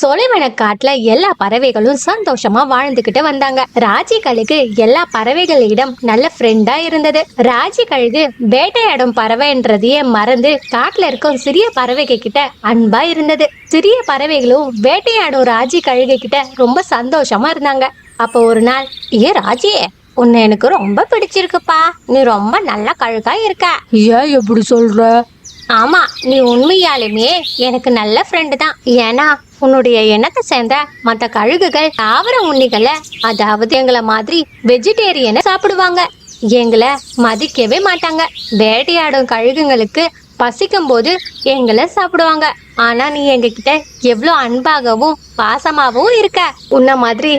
சோலைவன காட்டுல எல்லா பறவைகளும் சந்தோஷமா வாழ்ந்துகிட்டு வந்தாங்க. ராஜி கழுகு எல்லா பறவைகளிடம் நல்ல ஃப்ரெண்டா இருந்தது. ராஜி கழுகு வேட்டையாடும் பறவைன்றதையே மறந்து காட்டுல இருக்கும் சிறிய பறவைகள் கிட்ட அன்பா இருந்தது. சிறிய பறவைகளும் வேட்டையாடும் ராஜி கழுகு கிட்ட ரொம்ப சந்தோஷமா இருந்தாங்க. அப்போ ஒரு நாள் ஏ ராஜி உன்னை எனக்கு ரொம்ப பிடிச்சிருக்குப்பா. நீ ரொம்ப நல்ல கழுகா இருக்க. ஏன் எப்படி சொல்ற? ஆமா நீ உண்மையாலுமே எனக்கு நல்ல ஃப்ரெண்டு தான். ஏன்னா உன்னுடைய எண்ணத்தை சேர்ந்த மற்ற கழுகுகள் தாவர உண்ணிகளை அதாவது எங்களை மாதிரி வெஜிடேரியனை சாப்பிடுவாங்க. எங்களை மதிக்கவே மாட்டாங்க. வேட்டையாடும் கழுகுங்களுக்கு பசிக்கும் போது எங்களை சாப்பிடுவாங்க. ஆனா நீ எங்ககிட்ட எவ்வளோ அன்பாகவும் பாசமாகவும் இருக்க? உன்ன மாதிரி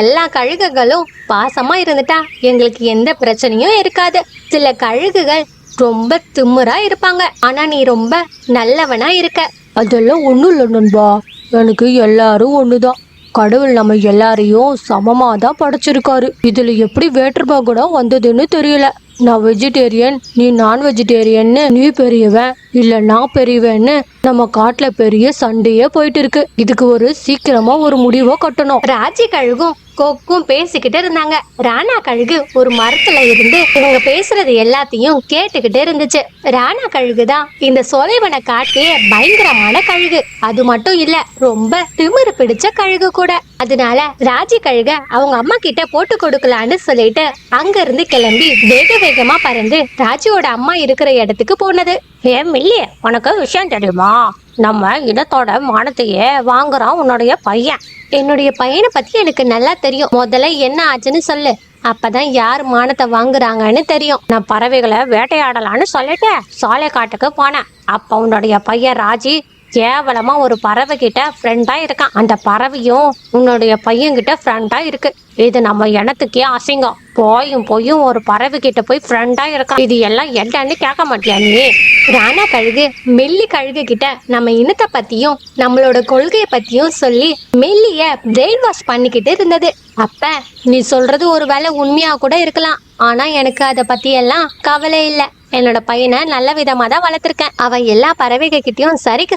எல்லா கழுகுகளும் பாசமா இருந்துட்டா எங்களுக்கு எந்த பிரச்சனையும் இருக்காது. சில கழுகுகள் ரொம்ப திமிரா இருப்பாங்க. ஆனா நீ ரொம்ப நல்லவனா இருக்க. அதெல்லாம் ஒன்றும் இல்லை நண்பா. எனக்கு எல்லாரும் ஒண்ணுதான். கடவுள் நம்ம எல்லாரையும் சமமா தான் படைச்சிருக்காரு. இதுல எப்படி வேற்றுபாகுடம் வந்ததுன்னு தெரியல. நான் வெஜிடேரியன் நீ நான் வெஜிடேரியன்னு நீ பெரியவன் இல்ல நான் பெரியவன்னு நம்ம காட்டுல பெரிய சண்டையே போயிட்டு இருக்கு. இதுக்கு ஒரு சீக்கிரமா ஒரு முடிவை கட்டணும். ராஜி கழுகும். கொக்கும் பேசிக்கிட்டு இருந்தாங்க. ராணா கழுகு ஒரு மரத்துல இருந்து இவங்க பேசுறது எல்லாத்தையும் கேட்டுக்கிட்டு இருந்துச்சு. ராணா கழுகு தான் இந்த சொலைவனை காட்டிய பயங்கரமான கழுகு. அது மட்டும் இல்ல ரொம்ப திமிரு பிடிச்ச கழுகு கூட. அதனால ராஜி கழுக அவங்க அம்மா கிட்ட போட்டு கொடுக்கலான்னு சொல்லிட்டு அங்க இருந்து கிளம்பி வேக வேகமா பறந்து ராஜியோட அம்மா இருக்கிற இடத்துக்கு போனது. ஏன் மில்லிய உனக்கு விஷயம் தெரியுமா? நம்ம இடத்தோட மானத்தையே வாங்குறான் உன்னுடைய பையன். என்னுடைய பையனை பத்தி எனக்கு நல்லா தெரியும். முதல்ல என்ன ஆச்சுன்னு சொல்லு. அப்பதான் யார் மானத்தை வாங்குறாங்கன்னு தெரியும். நான் பறவைகளை வேட்டையாடலான்னு சொல்லிட்டு சோலை காட்டுக்கு போனேன். அப்ப உன்னுடைய பையன் ராஜி கேவலமா ஒரு பறவை கிட்ட ஃப்ரெண்டா இருக்கான். அந்த பறவையும் உன்னுடைய பையன்கிட்ட ஃப்ரெண்டாக ஃப்ரெண்டா இருக்கு. இது நம்ம இனத்துக்கே அசிங்கம். போயும் போயும் ஒரு பறவை கிட்ட போய் ஃப்ரெண்டா இருக்கான். இது எல்லாம் என்னன்னு கேட்க மாட்டியா நீ? ராணா கழுகு மெல்லி கழுகு கிட்ட நம்ம இனத்தை பத்தியும் நம்மளோட கொள்கையை பத்தியும் சொல்லி மெல்லிய பிரெயின் வாஷ் பண்ணிக்கிட்டு இருந்தது. அப்ப நீ சொல்றது ஒரு வேலை உண்மையா கூட இருக்கலாம். ஆனா எனக்கு அதை பத்தி எல்லாம் கவலை இல்லை. என்னோட பையனை நல்ல விதமாக தான் வளர்த்துருக்கேன். அவன் எல்லா பறவைகள் சரிக்கு சரிக்கு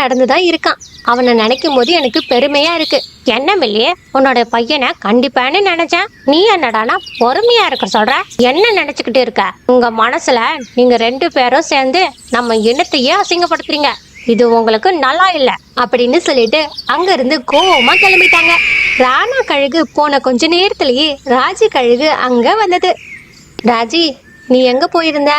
நடந்து தான் இருக்கான். அவனை நினைக்கும் போது எனக்கு பெருமையாக இருக்கு. என்ன மில்லியே உன்னோட பையனை கண்டிப்பான்னு நினைச்சேன். நீ என்னடானா பொறுமையா இருக்க சொல்ற? என்ன நினைச்சுக்கிட்டு இருக்க? உங்க மனசுல நீங்க ரெண்டு பேரும் சேர்ந்து நம்ம இனத்தையே அசிங்கப்படுத்துறீங்க. இது உங்களுக்கு நல்லா இல்லை அப்படின்னு சொல்லிட்டு அங்கிருந்து கோவமா கிளம்பிட்டாங்க. ராணா கழுகு போன கொஞ்ச நேரத்திலேயே ராஜி கழுகு அங்க வந்தது. ராஜி நீ எங்க போயிருந்த?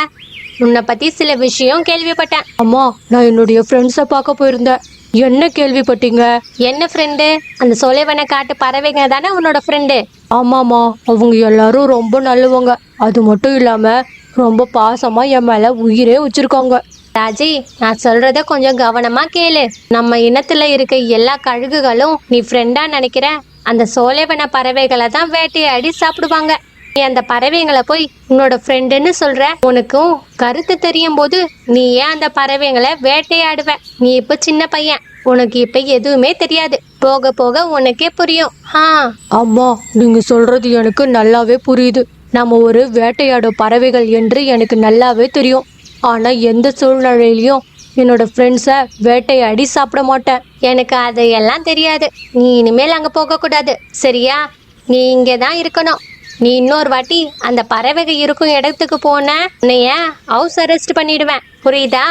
உன்னை பத்தி சில விஷயம் கேள்விப்பட்டேன். அம்மா நான் என்னுடைய ஃப்ரெண்ட்ஸை பார்க்க போயிருந்தேன். என்ன கேள்விப்பட்டீங்க? என்ன ஃப்ரெண்டு அந்த சோலைவன காட்டு பறவைங்க தானே உன்னோட ஃப்ரெண்டு ஆமாம்மா அவங்க எல்லாரும் ரொம்ப நல்லவங்க. அது மட்டும் இல்லாம ரொம்ப பாசமா என் மேல உயிரே வச்சிருக்காங்க. ராஜி நான் சொல்றத கொஞ்சம் கவனமா கேளு. நம்ம இனத்துல இருக்க எல்லா கழுகுகளும் நீ ஃப்ரெண்டா நினைக்கிற அந்த சோலைவன பறவைகளை தான் வேட்டையாடி சாப்பிடுவாங்க. நீ அந்த பறவைங்களை போய் உன்னோட ஃப்ரெண்டுன்னு சொல்ற. உனக்கும் கருத்து தெரியும் போது நீ ஏன் அந்த பறவைங்களை வேட்டையாடுவ? நீ இப்ப சின்ன பையன். உனக்கு இப்ப எதுவுமே தெரியாது. போக போக உனக்கே புரியும். ஆ. அம்மா நீங்க சொல்றது எனக்கு நல்லாவே புரியுது. நம்ம ஒரு வேட்டையாடும் பறவைகள் என்று எனக்கு நல்லாவே தெரியும். ஆனா எந்த சூழ்நிலையிலையும் என்னோட ஃப்ரெண்ட்ஸை வேட்டையாடி சாப்பிட மாட்டேன். எனக்கு அதையெல்லாம் தெரியாது. நீ இனிமேல் அங்க போக கூடாது சரியா? நீ இங்கே தான் இருக்கணும். நீ இன்னொரு வாட்டி அந்த பறவைகள் இருக்கும் இடத்துக்கு போன உன்னைய ஹவுஸ் அரெஸ்ட் பண்ணிடுவேன். புரியுதா?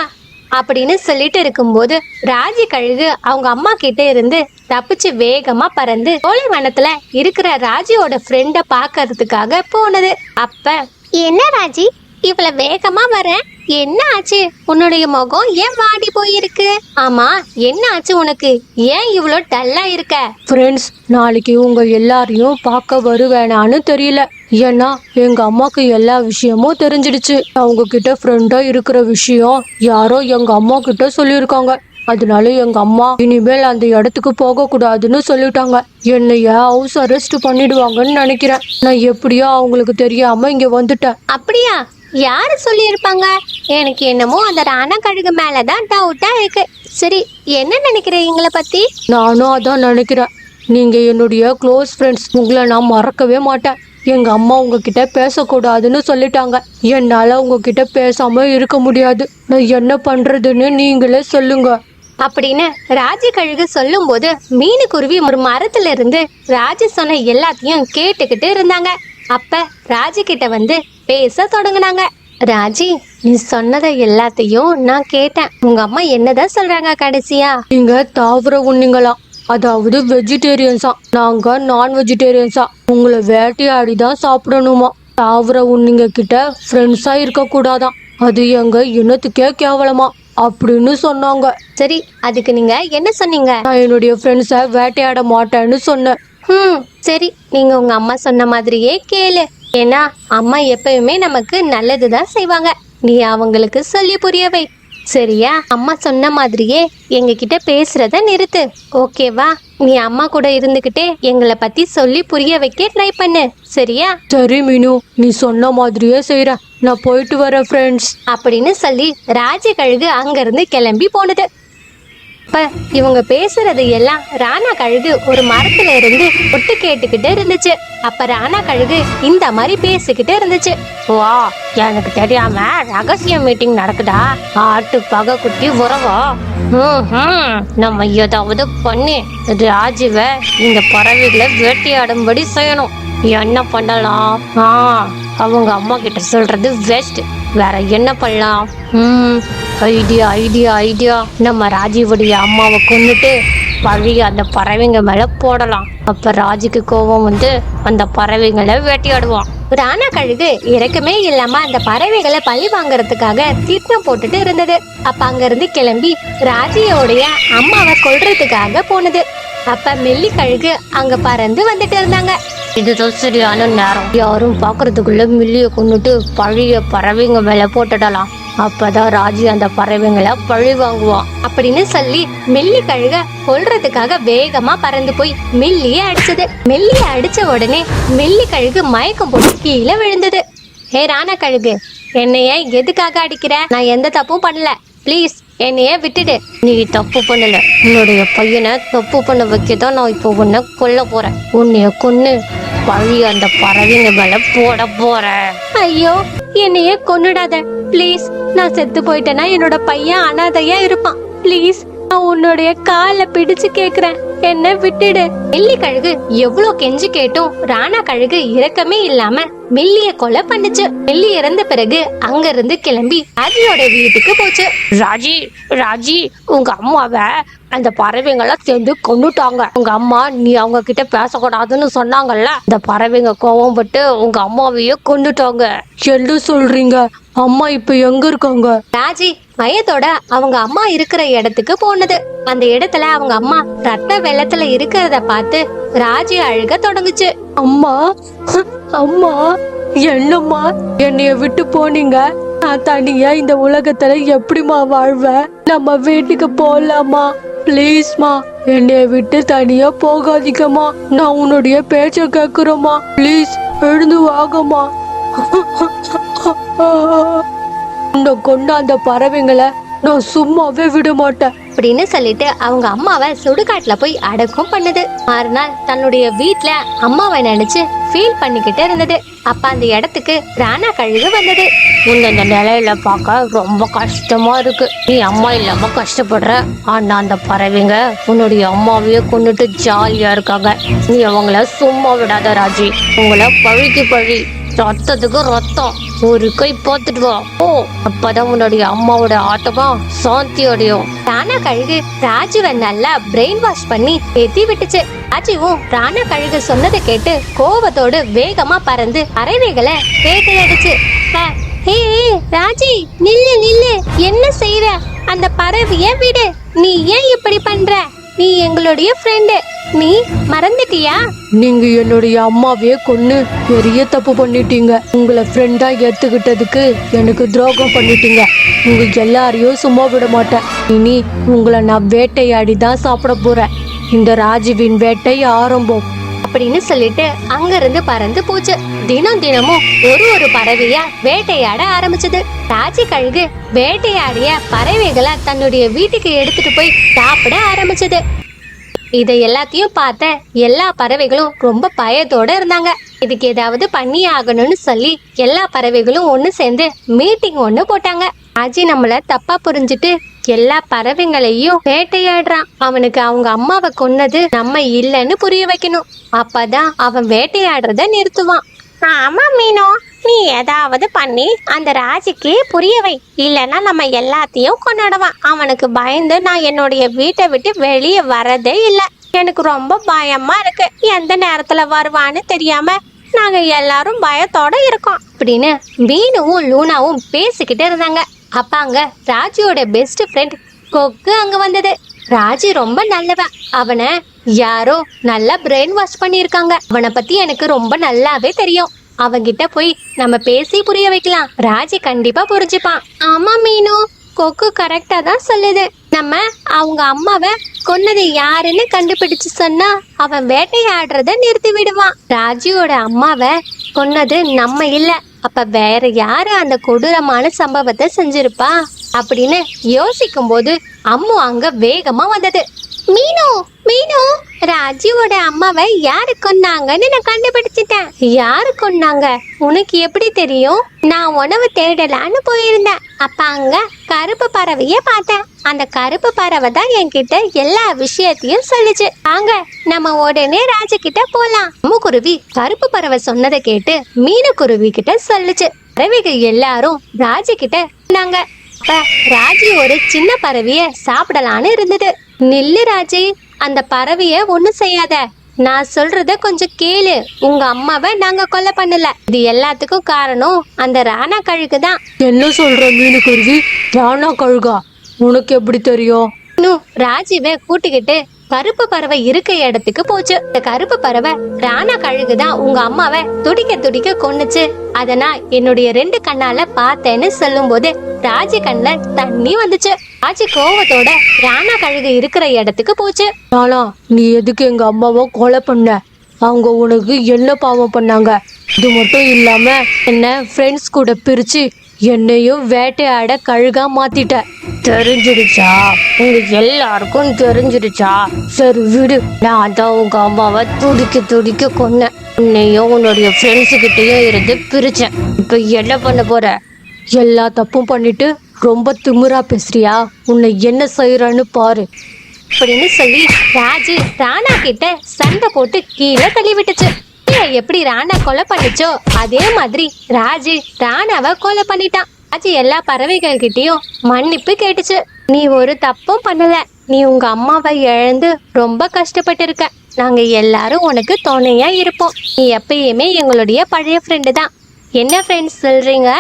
அப்படின்னு சொல்லிட்டு இருக்கும்போது ராஜி கழுகு அவங்க அம்மா கிட்ட இருந்து தப்பிச்சு வேகமா பறந்து சோலைவனத்துல இருக்கிற ராஜியோட ஃப்ரெண்ட பாக்குறதுக்காக போனது. அப்ப என்ன ராஜி? இவ்வளவு வேகமா வர என்ன ஆச்சு? உன்னுடைய முகம் ஏன் வாடி போயிருக்கு? ஆமா என்ன ஆச்சு உனக்கு? ஏன் இவ்வளோ டல்லா இருக்க? ஃப்ரெண்ட்ஸ் நாளைக்கு உங்க எல்லாரையும் பார்க்க வருவேனான்னு தெரியல. ஏன்னா எங்க அம்மாக்கு எல்லா விஷயமும் தெரிஞ்சிடுச்சு. அவங்க கிட்ட ஃப்ரெண்டா இருக்கிற விஷயம் யாரோ எங்க அம்மா கிட்ட சொல்லியிருக்காங்க. அதனால எங்க அம்மா இனிமேல் அந்த இடத்துக்கு போக கூடாதுன்னு சொல்லிட்டாங்க. என்னைய ஹவுஸ் அரெஸ்ட் பண்ணிடுவாங்கன்னு நினைக்கிறேன். நான் எப்படியோ அவங்களுக்கு தெரியாம இங்க வந்துட்டேன். அப்படியா? யாரு சொல்லியிருப்பாங்க? எனக்கு என்னமோ அந்த ராணா கழுகு மேலதான் டவுட்டா இருக்கு. சரி என்ன நினைக்கிறீங்க எங்களை பத்தி? நானும் அதான் நினைக்கிறேன். நீங்க என்னுடைய க்ளோஸ் ஃப்ரெண்ட்ஸ் உங்களை நான் மறக்கவே மாட்டேன். எங்க அம்மா உங்ககிட்ட பேசக்கூடாதுன்னு சொல்லிட்டாங்க. என்னால உங்ககிட்ட பேசாம இருக்க முடியாது. நான் என்ன பண்றதுன்னு நீங்களே சொல்லுங்க. அப்படின்னு ராஜி கழுகு சொல்லும்போது மீனுக்குருவி ஒரு மரத்துல இருந்து ராஜி சொன்ன எல்லாத்தையும் கேட்டுக்கிட்டு இருந்தாங்க. அப்ப ராஜி கிட்ட வந்து பேச தொடங்குனாங்க. ராஜி நீ சொன்னதை எல்லாத்தையும் நான் கேட்டேன். உங்க அம்மா என்னதான் சொல்றாங்க கடைசியா? நீங்க தாவர உண்ணிங்களாம் அதாவது வெஜிடேரியன்ஸா நாங்க நான் வெஜிடேரியன்ஸா உங்களை வேட்டையாடி தான் சாப்பிடணுமா? தாவர உண்ணிங்க கிட்ட ஃப்ரெண்ட்ஸா இருக்க கூடாதாம் அது எங்க இனத்துக்கே கேவலமா? அப்படின்னு சொன்னாங்க. சரி அதுக்கு நீங்க என்ன சொன்னீங்க? நான் என்னுடைய ஃப்ரெண்ட்ஸை வேட்டையாட மாட்டேன்னு சொன்னேன். ஹம் சரி நீங்க உங்க அம்மா சொன்ன மாதிரியே கேளு. ஏன்னா அம்மா எப்பயுமே நமக்கு நல்லதுதான் செய்வாங்க. நீ அவங்களுக்கு சொல்லி புரிய வை. சரியா? அம்மா சொன்ன மாதிரியே எங்க கிட்ட பேசுறத நிறுத்து. ஓகேவா? நீ அம்மா கூட இருந்துகிட்டே எங்களை பத்தி சொல்லி புரிய வைக்க ட்ரை பண்ணு. சரியா? சரி மீனு. நீ சொன்ன மாதிரியே செய்றேன். நான் போயிட்டு வரேன் ஃப்ரெண்ட்ஸ் அப்படின்னு சொல்லி ராஜ கழுகு அங்கிருந்து கிளம்பி போனது. அப்ப இவங்க பேசுறது எல்லாம் ராணா கழுகு ஒரு மரத்துல இருந்து ஒட்டு கேட்டுக்கிட்டு இருந்துச்சு. அப்ப ராணா கழுகு இந்த மாதிரி பேசிக்கிட்டு இருந்துச்சு. வா எனக்கு தெரியாம ரகசிய மீட்டிங் நடக்குதா? ஆட்டு பகை குட்டி உறவா? ம்ஹும். நம்ம ஏதாவது பண்ணி ராஜுவை இந்த பறவைகளை வேட்டையாடும்படி செய்யணும். என்ன பண்ணலாம்? ஆ அவங்க அம்மா கிட்ட சொல்றது பெஸ்ட் வேற என்ன பண்ணலாம்? ம் ஐடியா ஐடியா ஐடியா நம்ம ராஜீவுடைய அம்மாவை கொன்னுட்டு பழைய அந்த பறவைங்க மேல போடலாம். அப்ப ராஜுக்கு கோபம் வந்து அந்த பறவைங்களை வேட்டையாடுவான். ராணா கழுகு இறக்கமே இல்லாம அந்த பறவைகளை பழி வாங்குறதுக்காக திட்டம் போட்டுட்டு இருந்தது. அப்ப அங்க இருந்து கிளம்பி ராஜியோடைய அம்மாவை கொல்றதுக்காக போனது. அப்ப மெல்லி கழுகு அங்க பறந்து வந்துட்டு இருந்தாங்க. இதுதான் சரியான நேரம். யாரும் பாக்குறதுக்குள்ள மில்லிய கொண்டுட்டு பழைய பறவைங்க மேல போட்டுடலாம். அப்பதான் ராஜு அந்த பறவைங்களை பழி வாங்குவான். அப்படின்னு சொல்லி மில்லி கழுக கொல்றதுக்காக வேகமா பறந்து போய் மில்லிய அடிச்சது. மில்லிய அடிச்ச உடனே மில்லி கழுகு மயக்கம் போட்டு கீழே விழுந்தது. ஹே ராணா கழுகு என்னைய எதுக்காக அடிக்கிற? நான் எந்த தப்பும் பண்ணல. ப்ளீஸ் என்னைய விட்டுடு. நீ தப்பு பண்ணல. உன்னுடைய பையனை தப்பு பண்ண வைக்க தான் நான் இப்போ உன்னை கொல்ல போறேன். உன்னைய கொன்னு. பழி அந்த பறவைங்க மேல போட போறேன் ஐயோ என்னைய கொன்னுடாத. ப்ளீஸ் நான் செத்து போயிட்டேன்னா என்னோட பையன் அனாதையா இருப்பான். ப்ளீஸ் நான் உன்னுடைய காலை பிடிச்சு கேக்குறேன். என்ன விட்டுடு. மெல்லி கழுகு எவ்வளவு கெஞ்சி கேட்டும் ராணா கழுகு இரக்கமே இல்லாம மெல்லிய கொலை பண்ணுச்சு. மெல்லி இறந்த பிறகு அங்க இருந்து கிளம்பி ராஜியோட வீட்டுக்கு போச்சு. ராஜி ராஜி உங்க அம்மாவை அந்த பறவைங்கெல்லாம் சேர்ந்து கொண்டுட்டாங்க உங்க அம்மா நீ அவங்க கிட்ட பேசக்கூடாதுன்னு சொன்னாங்கல்ல? அந்த பறவைங்க கோவம் பட்டு உங்க அம்மாவையே கொண்டுட்டாங்க என்ன சொல்றீங்க? அம்மா இப்ப எங்க இருக்காங்க? ராஜி பயத்தோட அவங்க அம்மா இருக்கிற இடத்துக்கு போனது. அந்த இடத்துல அவங்க அம்மா ரத்த வெள்ளத்துல இருக்கிறத பார்த்து ராஜி அழுக தொடங்குச்சு. அம்மா அம்மா என்னம்மா என்னைய விட்டு போனீங்க? நான் தனியா இந்த உலகத்துல எப்படிம்மா வாழ்வேன்? நம்ம வீட்டுக்கு போலாமா? ப்ளீஸ்மா என்னைய விட்டு தனியா போகாதீங்கம்மா. நான் உன்னுடைய பேச்ச கேக்குறேம்மா. ப்ளீஸ் எழுந்து வாங்கம்மா. உன்னை கொண்ட அந்த பறவைங்களை நான் சும்மாவே விட மாட்டேன். அப்படின்னு சொல்லிட்டு அவங்க அம்மாவை சுடுகாட்டுல போய் அடக்கம் பண்ணுது. மறுநாள் தன்னுடைய வீட்ல அம்மாவை நினைச்சு ஃபீல் பண்ணிக்கிட்டு இருந்தது. அப்ப அந்த இடத்துக்கு ராணா கழுகு வந்தது. உன்னை இந்த நிலையில பார்க்க ரொம்ப கஷ்டமா இருக்கு. நீ அம்மா இல்லாம கஷ்டப்படுற. ஆனா அந்த பறவைங்க உன்னுடைய அம்மாவையே கொண்டுட்டு ஜாலியா இருக்காங்க. நீ அவங்கள சும்மா விடாத ராஜி. உங்களை பழிக்கு பழி. ரத்தத்துக்கு ரத்தம். ஒரு கை பார்த்துட்டு வா. ஓ அப்பதான் உன்னுடைய அம்மாவோட ஆட்டமா சாந்தி அடையும். ராணா கழுகு ராஜுவை நல்லா பிரெயின் வாஷ் பண்ணி எத்தி விட்டுச்சு. ராஜுவும் ராணா கழுகு சொன்னதை கேட்டு கோபத்தோடு வேகமா பறந்து பறவைகளை வேட்டையடிச்சு ஹே ராஜி நில்லு நில்லு. என்ன செய்ற அந்த பறவைய விடு. நீ ஏன் இப்படி பண்ற? நீ எங்களுடைய ஃப்ரெண்டு நீ மறந்துட்டியா? நீங்க என்னுடைய அம்மாவையே கொன்னு பெரிய தப்பு பண்ணிட்டீங்க. உங்களை ஃப்ரெண்டா ஏத்துக்கிட்டதுக்கு எனக்கு துரோகம் பண்ணிட்டீங்க. உங்க எல்லாரையும் சும்மா விட மாட்டேன். இனி உங்களை நான் வேட்டையாடி தான் சாப்பிட போறேன். இந்த ராஜுவின் வேட்டை ஆரம்பம். அப்படின்னு சொல்லிட்டு அங்கிருந்து பறந்து போச்சு. தினம் தினமும் ஒரு ஒரு பறவையா வேட்டையாட ஆரம்பிச்சது. ராஜி கழுகு வேட்டையாடிய பறவைகளை தன்னுடைய வீட்டுக்கு எடுத்துட்டு போய் சாப்பிட ஆரம்பிச்சது. இதை எல்லாத்தையும் பார்த்த எல்லா பறவைகளும் ரொம்ப பயத்தோட இருந்தாங்க. இதுக்கு ஏதாவது பண்ணி ஆகணும்னு சொல்லி எல்லா பறவைகளும் ஒன்று சேர்ந்து மீட்டிங் ஒன்று போட்டாங்க. அஜி நம்மள தப்பா புரிஞ்சுட்டு எல்லா பறவைங்களையும் வேட்டையாடுறான். அவனுக்கு அவங்க அம்மாவை கொன்னது நம்ம இல்லைன்னு புரிய வைக்கணும். அப்பதான் அவன் வேட்டையாடுறத நிறுத்துவான். ஆமா மீனோ. நீ ஏதாவது பண்ணி அந்த ராஜுக்கு புரிய வை. இல்லைன்னா நம்ம எல்லாத்தையும் கொண்டாடுவான். அவனுக்கு பயந்து நான் என்னுடைய வீட்டை விட்டு வெளியே வரதே இல்லை. எனக்கு ரொம்ப பயமா இருக்கு. எந்த நேரத்துல வருவான்னு தெரியாம நாங்க எல்லாரும் பயத்தோட இருக்கோம். அப்படின்னு மீனுவும் லூனாவும் பேசிக்கிட்டு இருந்தாங்க. அப்ப அங்க ராஜியோட பெஸ்ட் ஃப்ரெண்ட் கொக்கு அங்க வந்தது. ராஜி ரொம்ப நல்லவன். அவனை யாரோ நல்லா பிரெயின் வாஷ் பண்ணியிருக்காங்க. அவனை பத்தி எனக்கு ரொம்ப நல்லாவே தெரியும். அவன்கிட்ட போய் நம்ம பேசி புரிய வைக்கலாம். ராஜி கண்டிப்பா புரிஞ்சுப்பான். ஆமா மீனு. கொக்கு கரெக்டா தான் சொல்லுது. நம்ம அவங்க அம்மாவை கொன்னது யாருன்னு கண்டுபிடிச்சு சொன்னா அவன் வேட்டையாடுறத நிறுத்தி விடுவான். ராஜியோட அம்மாவை கொன்னது நம்ம இல்ல. அப்ப வேற யாரு அந்த கொடூரமான சம்பவத்தை செஞ்சிருப்பா? அப்படின்னு யோசிக்கும் போது அம்மு அங்க வேகமா வந்தது. மீனு மீனு ராஜுவோட அம்மாவை யாரு கொன்னாங்கன்னு நான் கண்டுபிடிச்சிட்டேன். யாரு கொன்னாங்க? உனக்கு எப்படி தெரியும்? நான் உணவு தேடலான்னு போயிருந்தேன். அப்ப அங்க கருப்பு பறவைய பார்த்தேன். அந்த கருப்பு பறவை தான் என்கிட்ட எல்லா விஷயத்தையும் சொல்லுச்சு. வாங்க நம்ம உடனே ராஜு கிட்ட போலாம். அம்முக்குருவி கருப்பு பறவை சொன்னதை கேட்டு மீனக்குருவி கிட்ட சொல்லுச்சு. பறவைகள் எல்லாரும் ராஜு கிட்ட நாங்க ராஜி ஒரு சின்ன பறவைய சாப்பிடலான்னு இருந்தது. நில்லு ராஜி அந்த பறவைய ஒண்ணும் செய்யாத. நான் சொல்றத கொஞ்சம் கேளு. உங்க அம்மாவை நாங்க கொலை பண்ணல. இது எல்லாத்துக்கும் காரணம் அந்த ராணா கழுகு தான் என்ன சொல்ற மீனுக்குருவி ராணா கழுகா. உனக்கு எப்படி தெரியும்? ராஜீவை கூட்டிக்கிட்டு கருப்பு பறவை இருக்க இடத்துக்கு போச்சு. இந்த கருப்பு பறவை ராணா கழுகு தான் உங்க அம்மாவை துடிக்க துடிக்க கொன்னுச்சு. அத நான் என்னுடைய ரெண்டு கண்ணால பார்த்தேன்னு சொல்லும்போது ராஜி கண்ணுல தண்ணி வந்துச்சு. ராஜி கோவத்தோட ராணா கழுகு இருக்கிற இடத்துக்கு போச்சு. ராணா நீ எதுக்கு எங்க அம்மாவை கொலை பண்ண? அவங்க உனக்கு என்ன பாவம் பண்ணாங்க? இது மட்டும் இல்லாம என்ன ஃப்ரெண்ட்ஸ் கூட பிரிச்சு என்னையும் வேட்டையாட கழுகா மாத்திட்ட. தெரிஞ்சிடுச்சா? உங்க எல்லாருக்கும் தெரிஞ்சிடுச்சா? சரி விடு. நான் தான் உங்க அம்மாவை துடிக்க துடிக்க கொன்னேன். உன்னையும் உன்னுடைய ஃப்ரெண்ட்ஸு கிட்டயும் இருந்து பிரிச்சேன். இப்ப என்ன பண்ண போற? எல்லா தப்பும் பண்ணிட்டு ரொம்ப திமுறா பேசுறியா? உன்னை என்ன செய்யறன்னு பாரு. அப்படின்னு சொல்லி ராஜு ராணா கிட்ட சண்டை போட்டு கீழே தள்ளி விட்டுச்சு கீழே எப்படி ராணா கொலை பண்ணிச்சோ அதே மாதிரி ராஜு ராணாவை கொலை பண்ணிட்டான். ராஜி எல்லா பறவைகள் கிட்டயும் மன்னிப்பு கேட்டுச்சு. நீ ஒரு தப்பும் பண்ணல. நீ உங்க அம்மாவை இழந்து ரொம்ப கஷ்டப்பட்டு இருக்க நாங்க எல்லாரும் உனக்கு துணையா இருப்போம். நீ எப்பயுமே எங்களுடைய பழைய ஃப்ரெண்டு தான். என்ன ஃப்ரெண்ட்ஸ் சொல்றீங்க?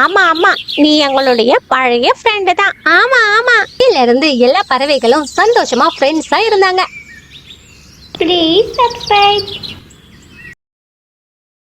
ஆமா ஆமா. நீ எங்களுடைய பழைய ஃப்ரெண்டு தான். ஆமா ஆமா. இதுல இருந்து எல்லா பறவைகளும் சந்தோஷமா ஃப்ரெண்ட்ஸா இருந்தாங்க. Please subscribe